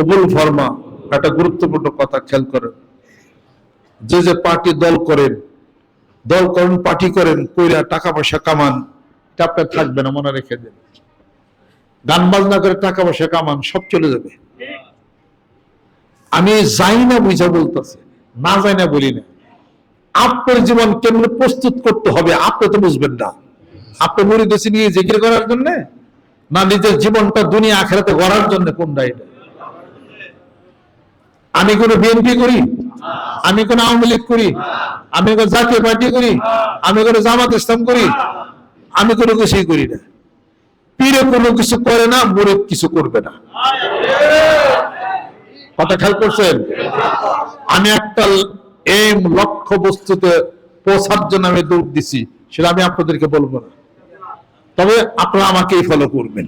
কবুল ফরমা একটা গুরুত্বপূর্ণ কথা খেয়াল করেন। যে যে পার্টি দল করেন দল করেন, পার্টি করেন, কইরা টাকা পয়সা কামান, এটা থাকবে না, মনে রেখে দেন। গান বাজনা করে টাকা পয়সা কামান, সব চলে যাবে। আমি যাই না বুঝা বলতেছি, না যাই না বলি না। আপনার জীবন কেমন প্রস্তুত করতে হবে, আপনি তো বুঝবেন না। আপনি মরিদেশে নিয়ে জিকির করার জন্য, না নিজের জীবনটা দুনিয়া আখেরাতে গড়ার জন্য কোনটা এটা? আমি কোনো বিএনপি করি? আমি কোন আওয়ামী লীগ করি? আমি কোন জাতীয় পার্টি করি? আমি কোন জামাত ইসলাম করি? আমি কোনো কিছুই করি না। পীরে কোনো কিছু করে না, মুরিদ কিছু করবে না। কথা খেয়াল করছেন? আমি একটা এম লক্ষ্য বস্তুতে পৌঁছার জন্য আমি দৌড় দিছি, সেটা আমি আপনাদেরকে বলব না। তবে আপনারা আমাকেই ফলো করবেন।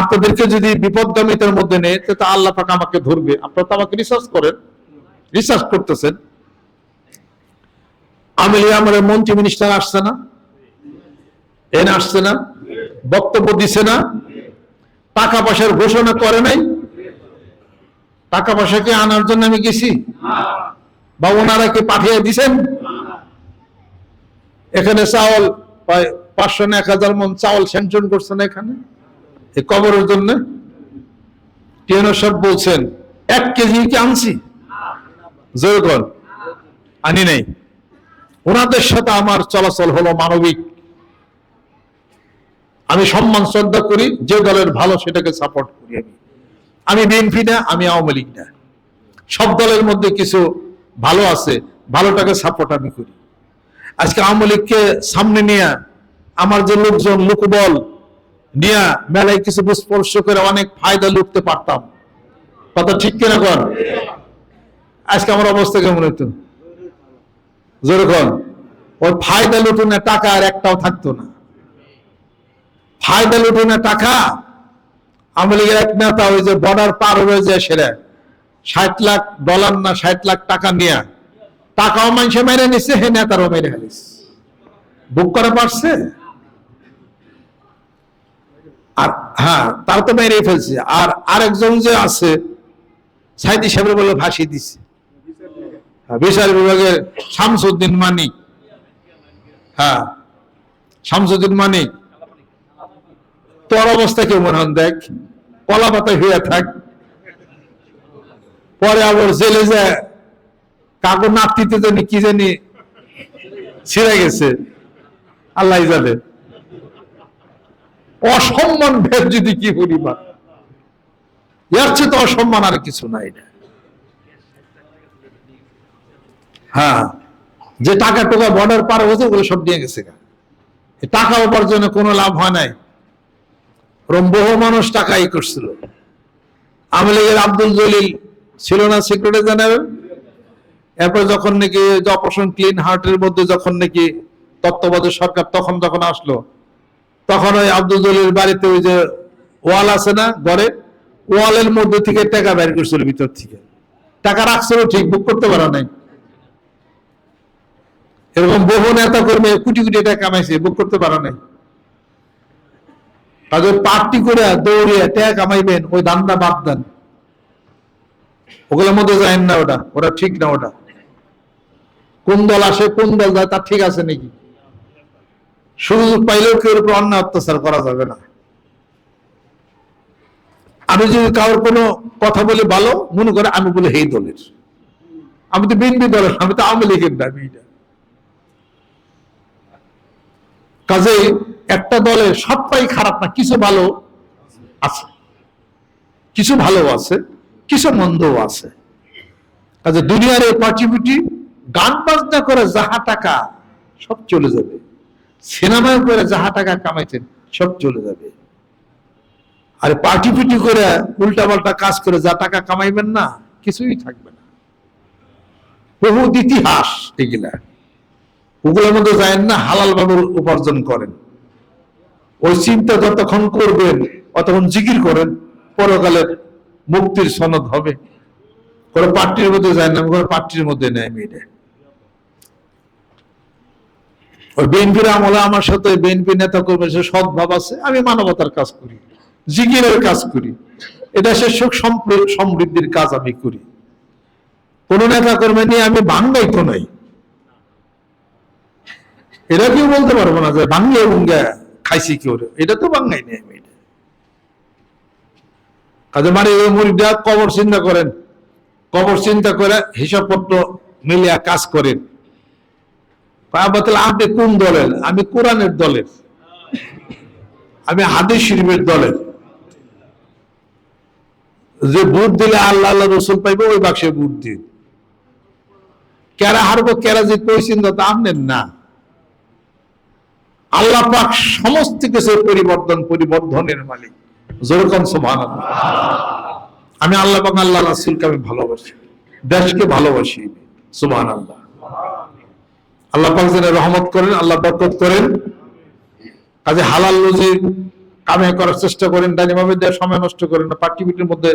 আপনাদেরকে যদি বিপদগামিতার মধ্যে নেই তো আল্লাহ পাক আমাকে ধরবে। আপনারা তো আমাকে রিসার্চ করেন রিসার্চ করতেছেন। আমি আমার মন্ত্রী মিনিস্টার আসছে না, এনে আসছে না, বক্তব্য দিছে না, টাকা পয়সার ঘোষণা করে নাই। টাকা পয়সাকে আনার জন্য আমি গেছি? বা ওনারা কি পাঠিয়ে দিছেন? এখানে চাউল প্রায় পাঁচশো না এক হাজার মন চাউল স্যাংশন করছেন এখানে? এই কবরের জন্য? টিএনও সব বলছেন? এক কেজি কি আনছি? জোরগণ আনি নাই। ওনাদের সাথে আমার চলাচল হলো মানবিক। আমি সম্মান, শ্রদ্ধা করি, যে দলের ভালো সেটাকে সাপোর্ট করি আমি। আমি বিএনপি না, আমি আওয়ামী লীগ না। সব দলের মধ্যে কিছু ভালো আছে, ভালোটাকে সাপোর্ট আমি করি। আজকে আওয়ামী লীগকে সামনে নিয়ে আমার যে লোকজন, লোকবল নিয়ে মেলায় কিছু স্পর্শ করে অনেক ফায়দা লুটতে পারতাম। কথা ঠিক কিনা কর আজকে আমার অবস্থা কেমন হতো যেরকম ওই ফায়দা লুটুনে টাকা আর একটাও থাকতো না। ফায়দা লুটুনে টাকা আওয়ামী এক নেতা ওই যে বর্ডার পার হয়ে যায় সেরা ষাট লাখ ডলার না ষাট লাখ টাকা নিয়ে, টাকাও মানুষে মেরে নিছে, হে নেতারও মেরে হারিস বুক করা পারছে আর হ্যাঁ তার তো মেরে ফেলছে। আর আরেকজন যে আছে সাইদি সাহেবের বলে ফাঁসি দিছে। হ্যাঁ, বিচার বিভাগের শামসুদ্দিন মানিক। হ্যাঁ শামসুদ্দিন মানিক। তোর অবস্থা কেমন হন দেখ। কলা পাতায় হইয়া থাক। পরে আবার জেলে যায়। কাকু নাতিতে জানি কি জানি ছিঁড়ে গেছে। আল্লাহ জানে। অসম্মান ভেদ যদি কি পরিবার এর চেয়ে তো অসম্মান আর কিছু নাই না হ্যাঁ যে টাকা টোকা বর্ডার পার হয়েছে, ওগুলো সব নিয়ে গেছে টাকা উপার্জনে কোনো লাভ হয় নাই। ওরম বহু মানুষ টাকাই করছিল। আওয়ামী লীগের আব্দুল জলিল ছিল না সেক্রেটারি জেনারেল এরপর যখন নাকি অপারেশন ক্লিন হার্টের মধ্যে যখন নাকি তত্ত্বাবধায়ক সরকার তখন যখন আসলো তখন ওই আব্দুল জলিল বাড়িতে ওই যে ওয়াল আছে না ঘরে, ওয়ালের মধ্যে থেকে টাকা বের করছিল ভিতর থেকে। টাকা রাখছিল ঠিক, বুক করতে পারা নাই। এরকম বহু নেতা কর্মী কোটি কোটি টাকা কামাইছে, বুক করতে পারা নাই। তাদের পার্টি করে দৌড়িয়ে টাকা কামাইবেন, ওই দান্দা বাদ দেন। ওগুলোর মধ্যে যায় না ওটা ওটা ঠিক না ওটা। কোন দল আসে, কোন দল যায় তার ঠিক আছে নাকি? সুযোগ পাইলেও কেউ উপর অন্যায় অত্যাচার করা যাবে না? আমি যদি কারোর কোনো কথা বলি ভালো, মনে করে আমি বলি এই দলের। আমি তো বিএনপি দলের, আমি তো আওয়ামী লীগের না কাজে একটা দলের সবটাই খারাপ না, কিছু ভালো আছে, কিছু ভালো আছে, কিছু মন্দও আছে। কাজে দুনিয়ার এই পার্টিপিটি গান বাজনা করে যাহা টাকা, সব চলে যাবে। সিনেমায় করে যাহা টাকা কামাইছেন, সব চলে যাবে। আর পার্টিপিটি করে উল্টা পাল্টা কাজ করে যা টাকা কামাইবেন না, কিছুই থাকবে না। বহুত ইতিহাস এগুলা ওগুলোর মধ্যে যায় না হালাল ভাবে উপার্জন করেন। ওই চিন্তা যতক্ষণ করবেন, অতক্ষণ জিকির করেন পরকালের মুক্তির সনদ হবে। কোনো পার্টির মধ্যে যায় না, কোনো পার্টির মধ্যে নেয় মেয়েটা ওই বিএনপির আমলে আমার সাথে বিএনপি নেতা কর্মীর সাথে সৎ আছে, আমি মানবতার কাজ করি, জিকিরের কাজ করি, এটা সে সুখ সমৃদ্ধির কাজ আমি করি। কোন নেতা কর্মী নিয়ে আমি বাংলাই তো নাই। এটা কেউ বলতে পারব না যে বাংলা উঙ্গা খাইছি কি ওরে, এটা তো বাংলাই নেই আমি কাজে মানে ওই মুড়িটা কবর চিন্তা করেন, কবর চিন্তা করে হিসাবপত্র মিলিয়া কাজ করেন। আপনি কোন দলের? আমি কোরআনের দলের। আমি হাদিস শরীফের দলের। যে ভোট দিলে আল্লাহ আল্লাহ রসুল পাইবে, ওই বাক্সে ভোট দিন। কেরা হারবো, কেরা ওই চিন্তা তো আপনার না। আল্লাহ পাক সমস্ত কিছু পরিবর্তন, পরিবর্ধনের মালিক। যেরকম সোভান আমি আল্লাহ পাক আল্লাহ রাসুলকে আমি ভালোবাসি। দেশকে ভালোবাসি। সুবহান আল্লাহ আল্লাহ পাক যেন রহমত করেন, আল্লাহ বরকত করেন। কাজে হালাল রুজি কামে করার চেষ্টা করেন ডাইনিভাবে দেওয়ার সময় নষ্ট করেন না পার্টিবিটির মধ্যে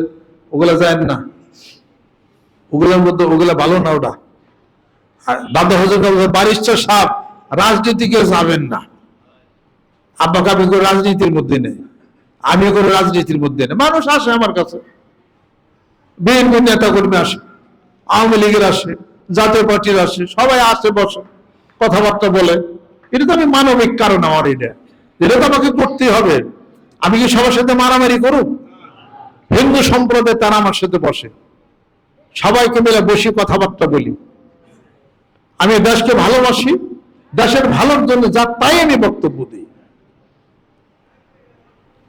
ওগুলা যায় না। ওগুলোর মধ্যে ওগুলা ভালো না ওটা। দাদা হজর বারিস্টার সাহেব রাজনীতিকে যাবেন না। আব্বা কাবি করে রাজনীতির মধ্যে নেই আমি করে রাজনীতির মধ্যে নেই। মানুষ আসে আমার কাছে। বিএনপি নেতা কর্মী আসে, আওয়ামী লীগের আসে, জাতীয় পার্টির আসে, সবাই আসে, বসে। কথাবার্তা বলে, এটা তো আমি মানবিক কারণ আমার এটা। এটা তো আমাকে করতে হবে। আমি কি সবার সাথে মারামারি করুক? হিন্দু সম্প্রদায় তারা আমার সাথে বসে। সবাইকে মিলে বসে কথাবার্তা বলি। আমি দেশকে ভালোবাসি, দেশের ভালোর জন্য যা তাই আমি বক্তব্য দিই।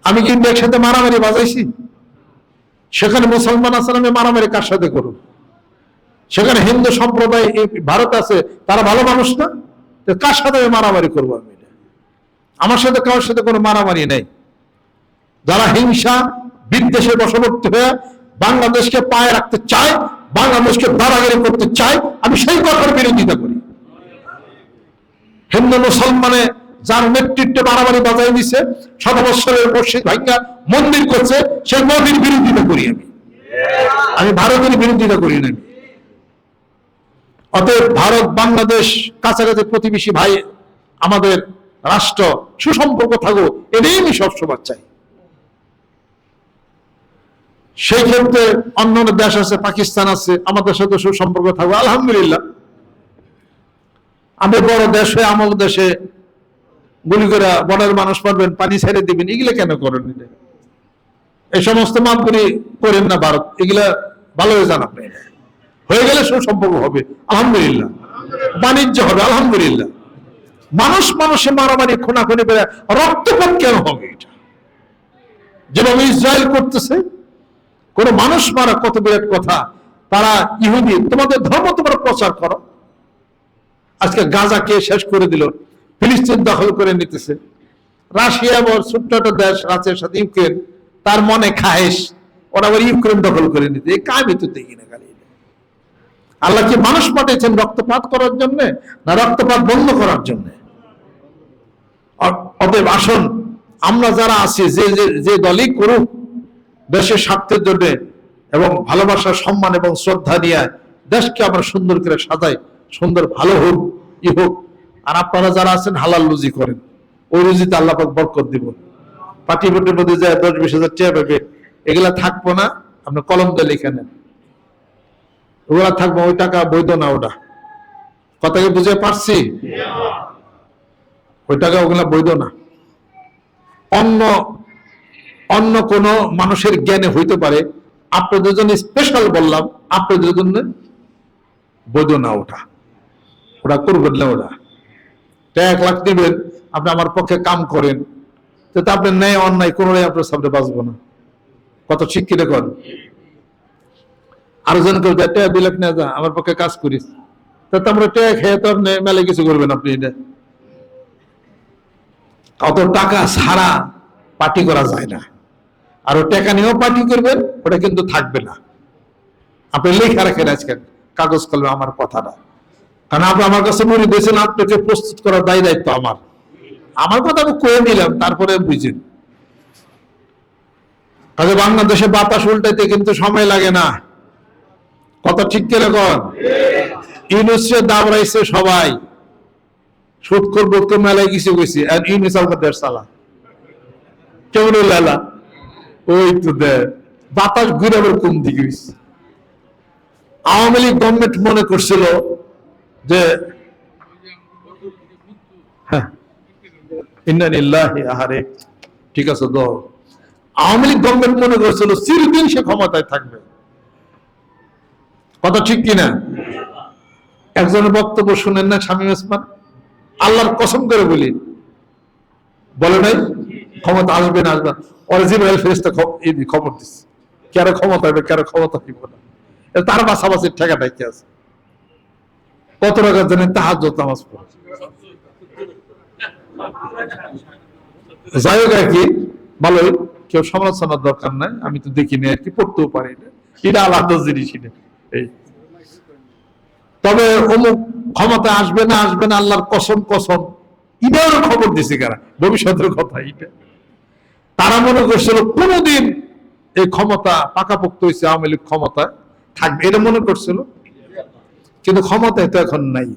আমি কিন্তু একসাথে মারামারি বাজাইছি? সেখানে মুসলমান আছেন আমি মারামারি কার সাথে করুন সেখানে হিন্দু সম্প্রদায় ভারত আছে, তারা ভালো মানুষ না? তো কার সাথে আমি মারামারি করব আমি আমার সাথে কারোর সাথে কোনো মারামারি নেই। যারা হিংসা, বিদ্বেষে বশবর্তী হয়ে বাংলাদেশকে পায়ে রাখতে চায়, বাংলাদেশকে দাঁড়াগিরি করতে চায়, আমি সেই কথার বিরোধিতা করি। হিন্দু, মুসলমানে যার নেতৃত্বে মারামারি বাজাই দিছে শত বৎসরের মসজিদ ভাঙ্গা মন্দির করছে, সেই মন্দির বিরোধিতা করি আমি। আমি ভারতের বিরোধিতা করি না আমি। অতএব ভারত বাংলাদেশ কাছাকাছি প্রতিবেশী ভাই, আমাদের রাষ্ট্র সুসম্পর্ক থাকুক, এটাই আমি সবসময় চাই। সেই ক্ষেত্রে অন্য অন্য দেশ আছে, পাকিস্তান আছে, আমাদের সাথে সুসম্পর্ক থাকবে আলহামদুলিল্লাহ। আমি বড় দেশ আমল দেশে গুলি করে বনের মানুষ পারবেন পানি ছেড়ে দিবেন, এগুলা কেন করেন এই সমস্ত মাপগুলি করেন না ভারত, এগুলা ভালো হয়ে যান আপনি। হয়ে গেলে সুসম্পর্ক হবে। আলহামদুলিল্লাহ। বাণিজ্য হবে, আলহামদুলিল্লাহ। মানুষ মানুষে মারামারি, খুনাখুনি বেড়ে রক্তপাত কেন হবে এটা? যেভাবে ইসরায়েল করতেছে, কোন মানুষ মারা কত বিরাট কথা, তারা ইহুদি, তোমাদের ধর্ম তোমরা প্রচার করো। আজকে গাজা কে শেষ করে দিল? ফিলিস্তিন দখল করে নিতেছে। রাশিয়া বড় ছোট্ট একটা দেশ রাশিয়ার সাথে ইউক্রেন, তার মনে খায়েশ ওরা আবার ইউক্রেন দখল করে নিতে। কামই তো দেখি না খালি। আল্লাহ কি মানুষ পাঠিয়েছেন রক্তপাত করার জন্য না রক্তপাত বন্ধ করার জন্য? অতএব আসুন, আমরা যারা আছি, যে, যে- দলই করুক, দেশের স্বার্থের জন্য এবং ভালোবাসা সম্মান এবং শ্রদ্ধা নিয়ে দেশকে আমরা সুন্দর করে সাজাই, সুন্দর ভালো হোক, ই হোক। আর আপনারা যারা আছেন, হালাল রুজি করেন। ওই রুজিতে আল্লাহ পাক বরকত দিব। পার্টি ভোটের মধ্যে যায় দশ বিশ হাজার টাকা পাবে, এগুলা থাকব না, আপনি কলম দিয়ে লিখে নেন। ওগুলা থাকব, ওই টাকা বৈধ না ওটা? কথাকে বুঝে পারছি? ওই টাকা ওগুলা বৈধ না। অন্য অন্য কোন মানুষের জ্ঞানে হইতে পারে, আপনাদের জন্য স্পেশাল বললাম, আপনাদের জন্য বৈধ না ওটা। ওটা করবেন না ওটা। এক লাখ দিবেন, আপনি আমার পক্ষে কাম করেন। তো তা আপনার ন্যায় অন্যায় কোনোটাই আপনার সামনে বাঁচবো না। কত শিক্ষিত কর আরও জন কেউ টাকা দুই নেওয়া যা, আমার পক্ষে কাজ করিস। তা আমরা টাকা খেয়ে তো মেলে কিছু করবেন আপনি এটা। অত টাকা ছাড়া পার্টি করা যায় না। আর ও টাকা নিয়েও পার্টি করবেন, ওটা কিন্তু থাকবে না। আপনি লেখা রাখেন আজকে, কাগজ কলমে আমার কথাটা। কারণ আপনি আমার কাছে মনে দিয়েছেন আপনাকে প্রস্তুত করার দায় দায়িত্ব আমার। আমার কথা আমি কয়ে নিলাম, তারপরে বুঝেন। কাজে বাংলাদেশে বাতাস উল্টাইতে কিন্তু সময় লাগে না। কত ঠিক করে কর ইউনুসে দাবড়াইছে সবাই। সুদ করব তো মেলায় কিছু গেছি আর ইউনুস সালা। কেমন লালা ওই তো দে বাতাস দিকে আওয়ামী লীগ গভর্নমেন্ট মনে করছিল যে হ্যাঁ আহারে ঠিক আছে তো আওয়ামী লীগ গভর্নমেন্ট মনে করছিল চিরদিন সে ক্ষমতায় থাকবে। কথা ঠিক কিনা? একজনের বক্তব্য শুনেন না স্বামী ওসমান? আল্লাহর কসম করে বলি। বলে নাই? ক্ষমতা আসবে না আসবে এই দি- খবর দিচ্ছে কারও ক্ষমতা হবে, কারও ক্ষমতা হইব না। তার বাসাবাসির ঠেকাটাই কি আছে। কত টাকা জানেন তাহাজ নামাজ পড়ে? যাই হোক আর কি, ভালোই। কেউ সমালোচনার দরকার নাই। আমি তো দেখিনি আর কি, পড়তেও পারি না। এটা আলাদা জিনিস তবে অমুক ক্ষমতা আসবে না আসবে না, আল্লাহর কসম কসম। ইটারও খবর দিছে কারা? ভবিষ্যতের কথা এটা। তারা মনে করছিল কোনোদিন এই ক্ষমতা পাকাপোক্ত হয়েছে, আওয়ামী লীগ ক্ষমতা থাকবে, এটা মনে করছিল। কিন্তু ক্ষমতায় তো এখন নাই।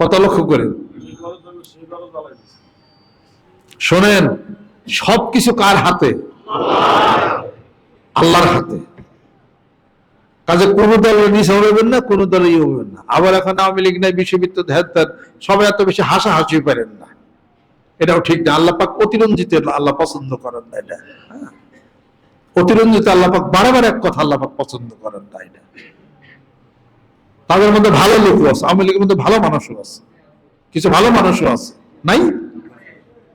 কথা লক্ষ্য করে শোনেন, সবকিছু কার হাতে? আল্লাহর হাতে। কাজে কোন দলের নিচে হবেন না, কোন ইয়ে হবেন না। আবার এখন আওয়ামী লীগ নাই বিশ্ববিদ্য ধ্যান সবাই এত বেশি হাসা হাসি পারেন না। এটাও ঠিক না, আল্লাহ পাক অতিরঞ্জিত আল্লাহ পছন্দ করেন না এটা। হ্যাঁ। অতিরঞ্জিত আল্লাহ পাক বারবার এক কথা আল্লাহ পাক পছন্দ করেন না এটা। তাদের মধ্যে ভালো লোকও আছে, আওয়ামী লীগের মধ্যে ভালো মানুষও আছে। কিছু ভালো মানুষও আছে, নাই?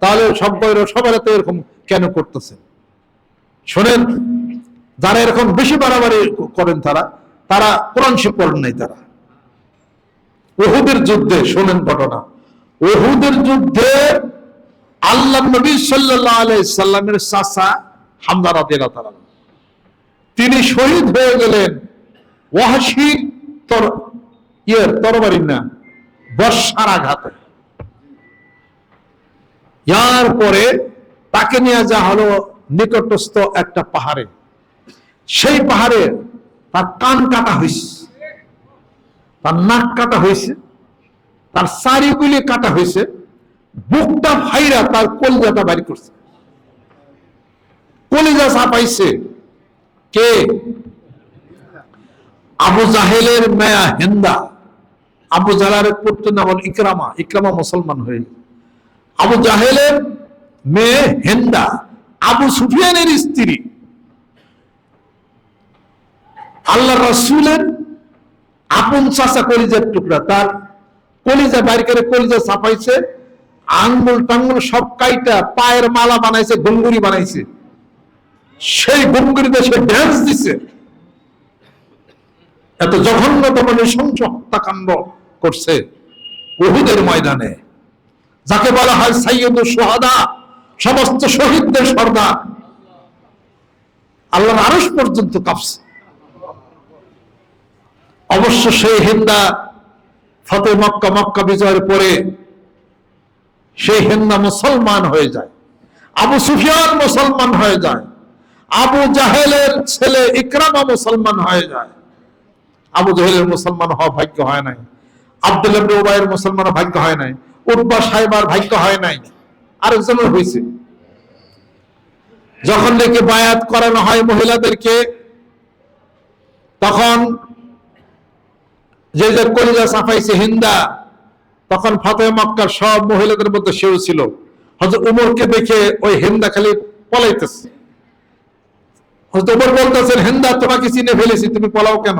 তাহলে সব সবার এত এরকম কেন করতেছেন? শোনেন যারা এরকম বেশি বাড়াবাড়ি করেন তারা তারা কোরআন পড়েন নাই তারা। ওহুদের যুদ্ধে, শোনেন ঘটনা। ওহুদের যুদ্ধে আল্লাহ নবী সাল্লামের চাচা হামদা রাদিয়াল্লাহু তাআলা তিনি শহীদ হয়ে গেলেন ওয়াহশির তর, ইয়ের তরবারির না বর্ষার আঘাতে। ইয়ার পরে তাকে নিয়ে যা হলো নিকটস্থ একটা পাহাড়ে। সেই পাহাড়ে তার কান কাটা হয়েছে তার নাক কাটা হয়েছে তার চারিগুলি কাটা হয়েছে বুকটা ফাইরা তার কলিজাটা বাড়ি করছে। কলিজা চাপাইছে কে? আবু জাহেলের মেয়া হেন্দা। আবু জালারের পুত্র নাম হল ইকরামা। ইকরামা মুসলমান হয়ে। আবু জাহেলের মেয়ে হেন্দা। আবু সুফিয়ানের স্ত্রী। আল্লাহ রসুলের আপন চাষা কলিজার টুকরা, তার কলিজা বাইর করে কলিজা ছাপাইছে, আঙ্গুল টাঙ্গুল সব কাইটা পায়ের মালা বানাইছে গঙ্গুরি বানাইছে। সেই গঙ্গুরিতে সে ড্যান্স দিছে। এত জঘন্যতম নৃশংস হত্যাকাণ্ড করছে ওহুদের ময়দানে। যাকে বলা হয় সাইয়দুল সোহাদা সমস্ত শহীদদের সর্দার। আল্লাহর আরস পর্যন্ত কাঁপছে। অবশ্য সেই হিন্দা ফতে মক্কা মক্কা বিজয়ের পরে সেই হিন্দা মুসলমান হয়ে যায়, আবু সুফিয়ান মুসলমান হয়ে যায়, আবু জাহেলের ছেলে ইকরামা মুসলমান হয়ে যায়। আবু জাহেলের মুসলমান হওয়া ভাগ্য হয় নাই, আব্দুল ইবনে উবাইয়ের মুসলমান ভাগ্য হয় নাই উটবা সাহেবার ভাগ্য হয় নাই, আরেকজনের হয়েছে। যখন নাকি বায়াত করানো হয় মহিলাদেরকে, তখন যে যে কলিজা সাফাইছে হিন্দা, তখন ফাতে মক্কার সব মহিলাদের মধ্যে সেও ছিল। হজরত উমরকে দেখে ওই হিন্দা খালি পলাইতেছে। হজরত উমর বলতেছেন, হিন্দা, তোমাকে চিনে ফেলেছি, তুমি পলাও কেন?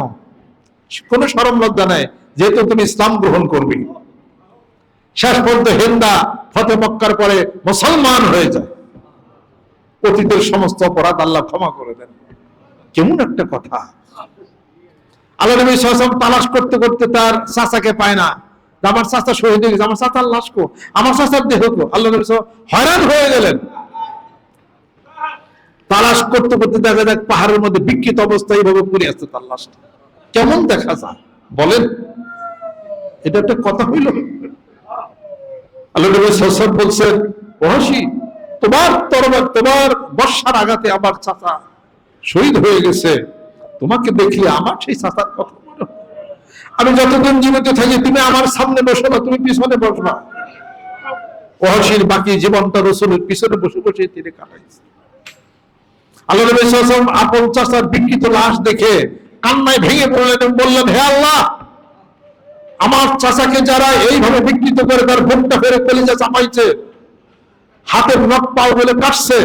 কোনো সরম লজ্জা নাই, যেহেতু তুমি ইসলাম গ্রহণ করবে। শেষ পর্যন্ত হিন্দা ফতে মক্কার পরে মুসলমান হয়ে যায়। অতীতের সমস্ত অপরাধ আল্লাহ ক্ষমা করে দেন। কেমন একটা কথা। আল্লাহ নবী সাল্লাম তালাশ করতে করতে তার চাচাকে পায় না। আমার চাচা শহীদ হয়ে গেছে, আমার চাচার লাশ কো? আমার চাচার দেহ কো? আল্লাহ নবী হয়রান হয়ে গেলেন। তালাশ করতে করতে দেখা যাক পাহাড়ের মধ্যে বিকৃত অবস্থায় এইভাবে পড়ে আসছে তার লাশটা। কেমন দেখা যায়? বলেন। এটা একটা কথা হইল। আল্লাহ নবী সাল্লাল্লাহু বলছেন, ওহাসি, তোমার তরবার, তোমার বর্ষার আঘাতে আমার চাচা শহীদ হয়ে গেছে। তোমাকে দেখলে আমার সেই চাচার কথা মনে। আমি যতদিন জীবিত থাকি, তুমি আমার সামনে বসো না তুমি পিছনে বসবা ওহাসির বাকি জীবনটা রসুলের পিছনে বসে বসে তিনি কাটাইছে আল্লাহ নবী ওয়াসাল্লাম আপন চাচার বিকৃত লাশ দেখে কান্নায় ভেঙে পড়লেন বললেন, হে আল্লাহ, আমার চাচাকে যারা এইভাবে বিকৃত করে তার ভোটটা ফেরে কলিজা চাপাইছে, হাতের নখ পাও বলে কাটছে,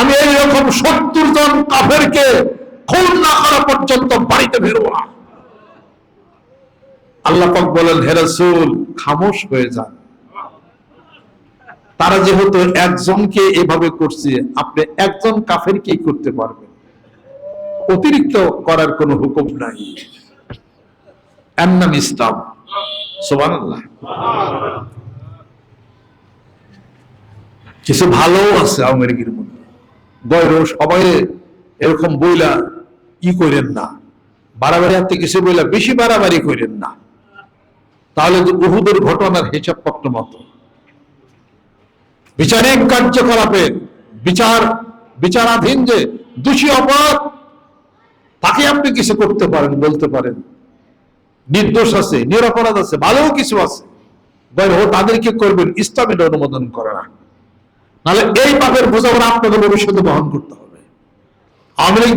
আমি এইরকম সত্তর জন কাফেরকে খুন না করা পর্যন্ত বাড়িতে বেরোবো না। আল্লাহ পাক বলেন, হে রাসূল, খামোশ হয়ে যান। তারা যেহেতু একজনকে এভাবে করছে, আপনি একজন কাফেরকেই করতে পারবেন। অতিরিক্ত করার কোনো হুকুম নাই। এর নাম ইসলাম। সুবহানাল্লাহ। কিছু ভালো আছে আওয়ামী লীগের মধ্যে। বয়র সবাই এরকম বইলা ই করেন না। বাড়াবাড়ি হাতে কিছু বইলা বেশি বাড়াবাড়ি করেন না। তাহলে উহুদের ঘটনার হিসাব পত্র মতো বিচারিক কার্যকলাপের বিচার বিচারাধীন যে দোষী অপরাধ, তাকে আপনি কিছু করতে পারেন, বলতে পারেন। নির্দোষ আছে, নিরপরাধ আছে, ভালো কিছু আছে। তাদেরকে করবেন ইসলামের অনুমোদন করে। না নাহলে এই পাপের বোঝা ওরা আপনাদের ভবিষ্যতে বহন করতে হবে।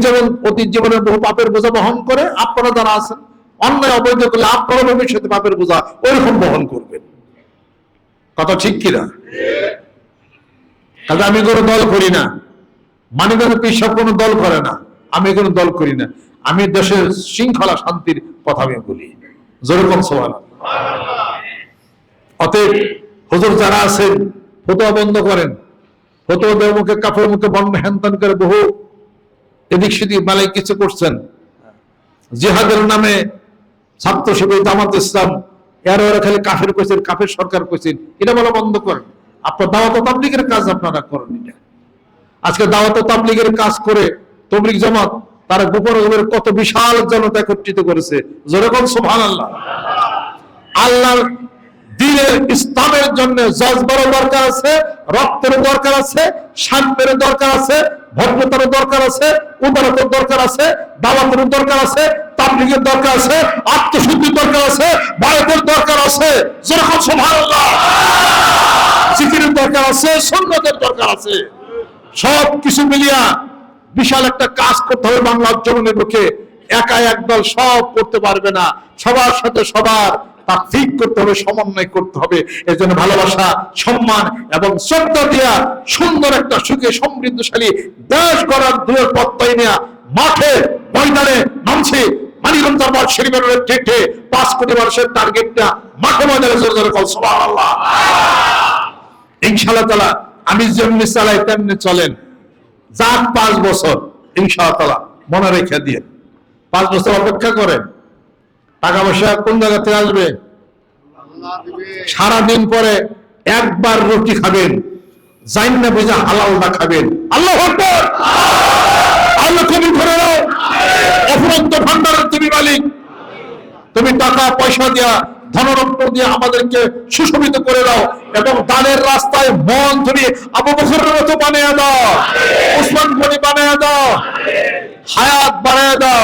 যেমন অতীত জীবনের বহু পাপের বোঝা বহন করে, আপনারা যারা আছেন, অন্যায় অবৈধ করলে আপনারা ভবিষ্যতে পাপের বোঝা ওইরকম বহন করবেন। কথা ঠিক কিনা? কাজে আমি কোনো দল করি না। মানিগঞ্জ পিসাব কোনো দল করে না। আমি কোনো দল করি না। আমি দেশের শৃঙ্খলা শান্তির কথা আমি বলি। যেরকম অতএব হুজুর যারা আছেন, ফতোয়া বন্ধ করেন। ফতোয়া দেওয়ার মুখে কাপড় মুখে বন্ধ হ্যান করে বহু এদিক সেদিক মালাই কিছু করছেন। জিহাদের নামে ছাত্র শিবির জামাত ইসলাম, এর ওরা খালি কাফের কইছেন, কাফের সরকার কইছেন, এটা বলা বন্ধ করেন। আপনার দাওয়াত তাবলিগের কাজ আপনারা করেন এটা। আজকে দাওয়াত তাবলিগের কাজ করে তবলিগ জামাত তারা গোপন গোপন কত বিশাল জনতা একত্রিত করেছে। যেরকম সুবহান আল্লাহ আল্লাহর দিনের ইসলামের জন্য জজবারও দরকার আছে রক্তের দরকার আছে শান্তের দরকার আছে ভদ্রতার দরকার আছে, উদারতার দরকার আছে দাওয়াতের দরকার আছে, তাবলিগের দরকার আছে, আত্মশুদ্ধির দরকার আছে বায়তের দরকার আছে, যেরকম দরকার আছে সন্ন্যতের দরকার আছে। সব কিছু মিলিয়া বিশাল একটা কাজ করতে হবে বাংলার জননের পক্ষে একা একদল সব করতে পারবে না। সবার সাথে সবার তা ঠিক করতে হবে, সমন্বয় করতে হবে। এর জন্য ভালোবাসা, সম্মান এবং শ্রদ্ধা দিয়া সুন্দর একটা সুখে সমৃদ্ধশালী দেশ গড়ার দূরের পথটাই নেয়া মাঠে, ময়দানে মানুষের টার্গেটটা মাঠে আমি চলেন। পাঁচ বছর মনে রেখে দিয়ে। পাঁচ বছর অপেক্ষা করেন। টাকা পয়সা কোন জায়গা থেকে আসবে? সারাদিন পরে একবার রুটি খাবেন। জাইন না বোঝা হালালটা খাবেন। আল্লাহ আল্লাহ ভান্ডারের তুমি মালিক। তুমি টাকা পয়সা দিয়া, ধনরত্ন দিয়ে আমাদেরকে সুশোভিত করে দাও এবং দানের রাস্তায় মন তুমি আবু বকরের মতো বানিয়ে দাও, উসমান গনি বানিয়ে দাও, হায়াত বানিয়ে দাও।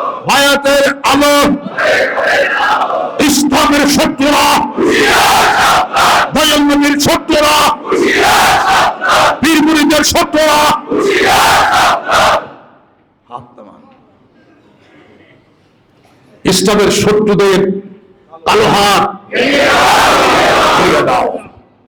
হায়াতের আলো ইসলামের শত্রুরা। দয়াল নবীর শত্রুরা। বীরপুরীদের শত্রুরা। ইসলামের শত্রুদের কালো হাত। দাও।